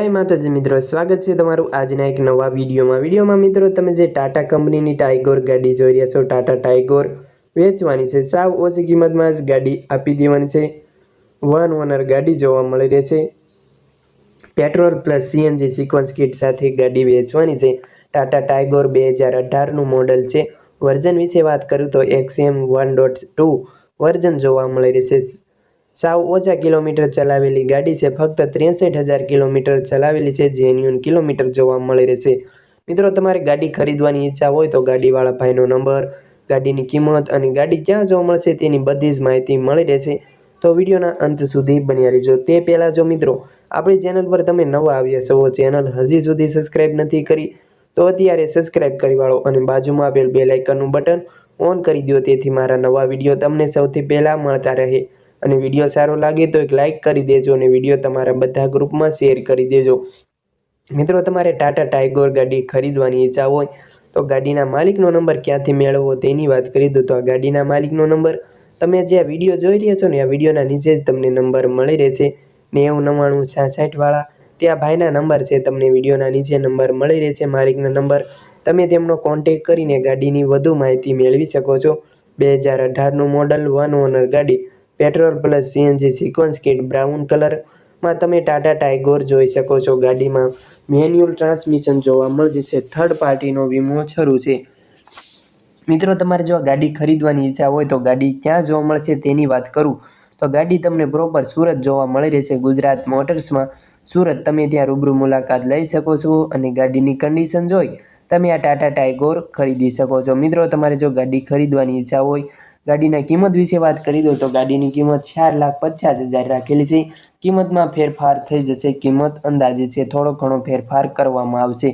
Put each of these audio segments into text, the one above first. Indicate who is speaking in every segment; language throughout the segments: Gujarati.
Speaker 1: જય માતાજી મિત્રો, સ્વાગત છે તમારું આજના એક નવા વિડીયોમાં. વિડીયોમાં મિત્રો, તમે જે ટાટા કંપનીની ટાઈગોર ગાડી જોઈ રહ્યા છો, ટાટા ટાઈગોર વેચવાની છે. સાવ ઓછી કિંમતમાં જ ગાડી આપી દેવાની છે. વન ઓનર ગાડી જોવા મળી રહી છે. Petrol plus CNG sequence kit સાથે ગાડી વેચવાની છે. ટાટા ટાઈગોર બે હજાર અઢારનું મોડલ છે. વર્ઝન વિશે વાત કરું તો XM one dot two version જોવા મળી રહેશે સાવ ઓછા કિલોમીટર ચલાવેલી ગાડી છે. ફક્ત ત્રેસઠ હજાર કિલોમીટર ચલાવેલી છે જેન્યુન કિલોમીટર જોવા મળી રહેશે મિત્રો, તમારે ગાડી ખરીદવાની ઈચ્છા હોય તો ગાડીવાળા ભાઈનો નંબર, ગાડીની કિંમત અને ગાડી ક્યાં જોવા મળશે તેની બધી જ માહિતી મળી રહેશે તો વિડીયોના અંત સુધી બન્યા રહેજો. તે પહેલાં જો મિત્રો, આપણી ચેનલ પર તમે નવા આવ્યા છો, ચેનલ હજી સુધી સબસ્ક્રાઈબ નથી કરી, તો અત્યારે સબસ્ક્રાઈબ કરી વાળો અને બાજુમાં આપેલ બે લાઇકનનું બટન ઓન કરી દો તેથી મારા નવા વીડિયો તમને સૌથી પહેલાં મળતા રહે. અને વીડિયો સારો લાગે તો એક લાઇક કરી દેજો અને વીડિયો તમારા બધા ગ્રુપમાં શેર કરી દેજો. મિત્રો, તમારે ટાટા ટાઈગોર ગાડી ખરીદવાની ઈચ્છા હોય તો ગાડીના માલિકનો નંબર ક્યાંથી મેળવવો તેની વાત કરી દો તો આ ગાડીના માલિકનો નંબર તમે જે આ વીડિયો જોઈ રહ્યા છો ને, આ વિડીયોના નીચે જ તમને નંબર મળી રહેશે. નેવું, નવ્વાણું છાસઠવાળા ત્યાં ભાઈના નંબર છે, તમને વિડીયોના નીચે નંબર મળી રહેશે, માલિકનો નંબર. તમે તેમનો કોન્ટેક કરીને ગાડીની વધુ માહિતી મેળવી શકો છો. બે હજાર અઢારનું મોડલ વન ઓનર ગાડી petrol plus CNG sequence kit brown કલરમાં તમે ટાટા ટાઈગોર જોઈ શકો છો. ગાડીમાં મેન્યુઅલ ટ્રાન્સમિશન જોવા મળી જશે થર્ડ પાર્ટીનો વીમો શરૂ છે. મિત્રો, તમારે જો ગાડી ખરીદવાની ઈચ્છા હોય તો ગાડી ક્યાં જોવા મળશે તેની વાત કરું. તો ગાડી તમને પ્રોપર સુરત જોવા મળી રહેશે. ગુજરાત મોટર્સમાં સુરત તમે ત્યાં રૂબરૂ મુલાકાત લઈ શકો છો અને ગાડીની કન્ડિશન જોઈ તમે આ ટાટા ટાઈગોર ખરીદી શકો છો. મિત્રો, તમારે જો ગાડી ખરીદવાની ઈચ્છા હોય, ગાડીના કિંમત વિશે વાત કરી દો તો ગાડીની કિંમત ચાર લાખ પચાસ હજાર રાખેલી છે. કિંમતમાં ફેરફાર થઈ જશે. કિંમત અંદાજે છે, થોડો ઘણો ફેરફાર કરવામાં આવશે.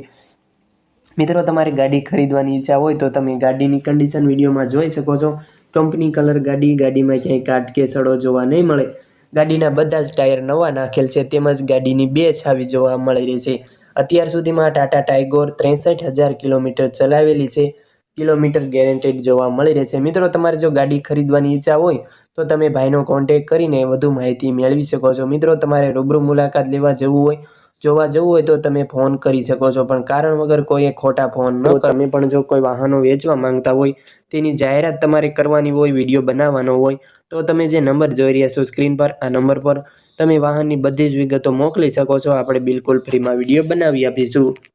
Speaker 1: મિત્રો, તમારે ગાડી ખરીદવાની ઈચ્છા હોય તો તમે ગાડીની કન્ડિશન વિડીયોમાં જોઈ શકો છો. કંપની કલર ગાડી, ગાડીમાં ક્યાંય કાટ કે સડો જોવા નહીં મળે. ગાડીના બધા જ ટાયર નવા નાખેલ છે, તેમજ ગાડીની બે છાવી જોવા મળી રહી છે. અત્યાર સુધીમાં ટાટા ટાઈગોર ત્રેસઠ હજાર કિલોમીટર ચલાવેલી છે. કિલોમીટર ગેરેન્ટેડ જોવા મળી રહેશે. મિત્રો તમારે જો ગાડી ખરીદવાની ઈચ્છા હોય તો તમે ભાઈનો કોન્ટેક કરીને વધુ માહિતી મેળવી શકો છો. મિત્રો તમારે રૂબરૂ મુલાકાત લેવા જવું હોય જોવા જવું હોય તો તમે ફોન કરી શકો છો. પણ કારણ વગર કોઈએ ખોટા ફોન ન તમે પણ જો કોઈ વાહનો વેચવા માંગતા હોય તેની જાહેરાત તમારે કરવાની હોય વીડિયો બનાવવાનો હોય તો તમે જે નંબર જોઈ રહ્યા છો સ્ક્રીન પર આ નંબર પર તમે વાહનની બધી જ વિગતો મોકલી શકો છો. આપણે બિલકુલ ફ્રીમાં વીડિયો બનાવી આપીશું.